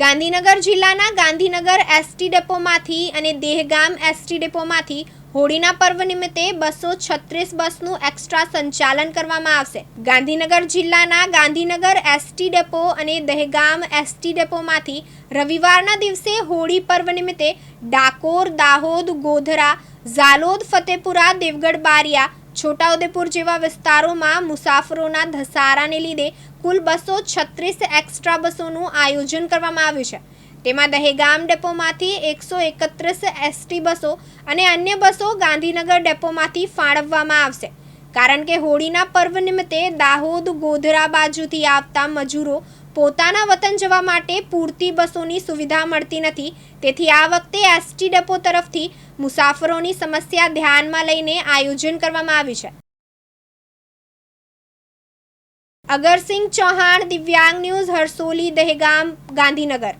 ગાંધીનગર જિલ્લાના ગાંધીનગર એસટી ડેપોમાંથી અને દેહગામ એસટી ડેપોમાંથી હોળીના પર્વ નિમિત્તે બસો છત્રીસ બસનું એક્સ્ટ્રા સંચાલન કરવામાં આવશે. ગાંધીનગર જિલ્લાના ગાંધીનગર એસટી ડેપો અને દહેગામ એસટી ડેપોમાંથી રવિવારના દિવસે હોળી પર્વ નિમિત્તે ડાકોર, દાહોદ, ગોધરા, ઝાલોદ, ફતેપુરા, દેવગઢ, બારિયા છોટાઉદેપુર જેવા વિસ્તારોમાં મુસાફરોના ધસારાને લીધે કુલ બસો છત્રીસ એક્સ્ટ્રા બસોનું આયોજન કરવામાં આવ્યું છે. તેમાં દહેગામ ડેપોમાંથી એકસો એકત્રીસ એસટી બસો અને અન્ય બસો ગાંધીનગર ડેપોમાંથી ફાળવવામાં આવશે. કારણ કે હોળીના પર્વ નિમિત્તે દાહોદ ગોધરા બાજુથી આવતા મજૂરો પોતાના વતન જવા માટે પૂરતી બસોની સુવિધા મળતી નથી. તેથી આ વખતે એસટી ડેપો તરફથી મુસાફરોની સમસ્યા ધ્યાનમાં લઈને આયોજન કરવામાં આવ્યું છે. અગરસિંહ ચૌહાણ, દિવ્યાંગ ન્યૂઝ, હરસોલી, દહેગામ, ગાંધીનગર.